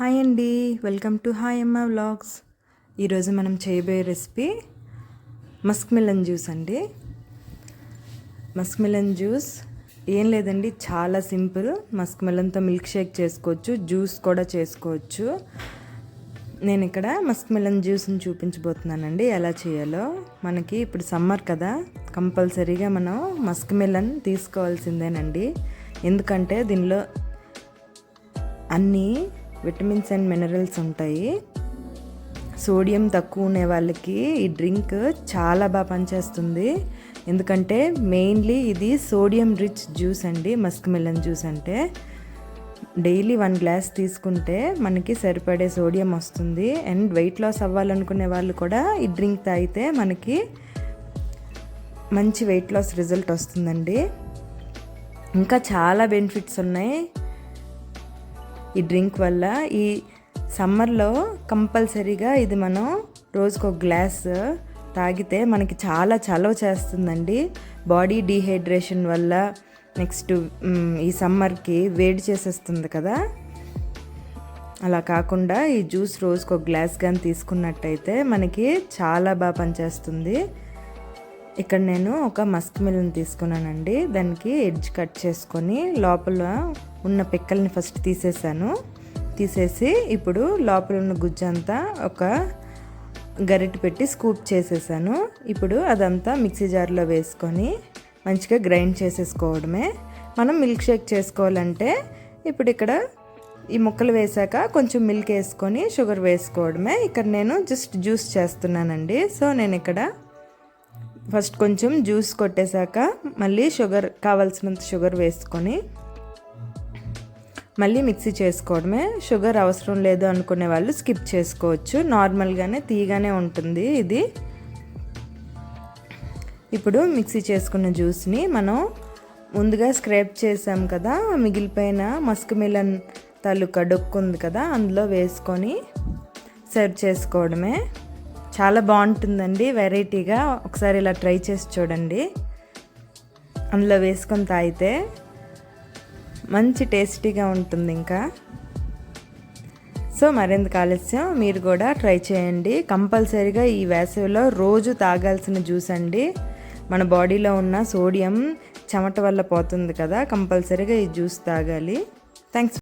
Hi అండి. Welcome to hi అమ్మ vlogs. ఈరోజు మనం చేయబోయే రెసిపీ మస్క్ మిలన్ జ్యూస్ అండి. మస్క్ మిలన్ జ్యూస్ ఏం లేదండి చాలా సింపుల్. మస్క్ మిలన్తో మిల్క్ షేక్ చేసుకోవచ్చు జ్యూస్ కూడా చేసుకోవచ్చు. నేను ఇక్కడ మస్క్ మిలన్ జ్యూస్ని చూపించబోతున్నానండి. ఎలా చేయాలో. మనకి ఇప్పుడు సమ్మర్ కదా కంపల్సరీగా మనం మస్క్ మిలన్ తీసుకోవాల్సిందేనండి. ఎందుకంటే దీనిలో అన్నీ విటమిన్స్ అండ్ మినరల్స్ ఉంటాయి. సోడియం తక్కువ ఉండే వాళ్ళకి ఈ డ్రింక్ చాలా బాగా పనిచేస్తుంది. ఎందుకంటే మెయిన్లీ ఇది సోడియం రిచ్ జ్యూస్ అండి మస్క్ మిలన్ జ్యూస్ అంటే. డైలీ వన్ గ్లాస్ తీసుకుంటే మనకి సరిపడే సోడియం వస్తుంది. అండ్ వెయిట్ లాస్ అవ్వాలనుకునే వాళ్ళు కూడా ఈ డ్రింక్ తాగితే మనకి మంచి వెయిట్ లాస్ రిజల్ట్ వస్తుందండి. ఇంకా చాలా బెనిఫిట్స్ ఉన్నాయి. ఈ డ్రింక్ వల్ల ఈ సమ్మర్లో కంపల్సరీగా ఇది మనం రోజుకు ఒక గ్లాస్ తాగితే మనకి చాలా చలవ చేస్తుందండి. బాడీ డీహైడ్రేషన్ వల్ల నెక్స్ట్ ఈ సమ్మర్కి వేడి చేసేస్తుంది కదా. అలా కాకుండా ఈ జ్యూస్ రోజుకు ఒక గ్లాస్ కానీ తీసుకున్నట్టయితే మనకి చాలా బాగా పనిచేస్తుంది. ఇక్కడ నేను ఒక మస్క్ మిల్ని తీసుకున్నానండి. దానికి ఎడ్జ్ కట్ చేసుకొని లోపల ఉన్న పిక్కల్ని ఫస్ట్ తీసేసాను. తీసేసి ఇప్పుడు లోపల ఉన్న గుజ్జంతా ఒక గరిటె పెట్టి స్కూప్ చేసేసాను. ఇప్పుడు అదంతా మిక్సీ జార్లో వేసుకొని మంచిగా గ్రైండ్ చేసేసుకోవడమే. మనం మిల్క్ షేక్ చేసుకోవాలంటే ఇప్పుడు ఇక్కడ ఈ ముక్కలు వేసాక కొంచెం మిల్క్ వేసుకొని షుగర్ వేసుకోవడమే. ఇక్కడ నేను జస్ట్ జ్యూస్ చేస్తున్నానండి. సో నేను ఇక్కడ ఫస్ట్ కొంచెం జ్యూస్ కొట్టేశాక మళ్ళీ షుగర్ కావాల్సినంత షుగర్ వేసుకొని మళ్ళీ మిక్సీ చేసుకోవడమే. షుగర్ అవసరం లేదు అనుకునే వాళ్ళు స్కిప్ చేసుకోవచ్చు. నార్మల్గానే తీగానే ఉంటుంది ఇది. ఇప్పుడు మిక్సీ చేసుకున్న జ్యూస్ని మనం ముందుగా స్క్రేప్ చేసాం కదా మిగిలిపోయిన మస్క్ మిలన్ తాలూకా డొక్కు ఉంది కదా అందులో వేసుకొని సర్వ్ చేసుకోవడమే. చాలా బాగుంటుందండి వెరైటీగా. ఒకసారి ఇలా ట్రై చేసి చూడండి. అందులో వేసుకొని తాగితే మంచి టేస్టీగా ఉంటుంది ఇంకా. సో మరింత ఆలస్యం? మీరు కూడా ట్రై చేయండి. కంపల్సరీగా ఈ వేసవిలో రోజు తాగాల్సిన జ్యూస్ అండి. మన బాడీలో ఉన్న సోడియం చెమట వల్ల పోతుంది కదా. కంపల్సరీగా ఈ జ్యూస్ తాగాలి. థ్యాంక్స్.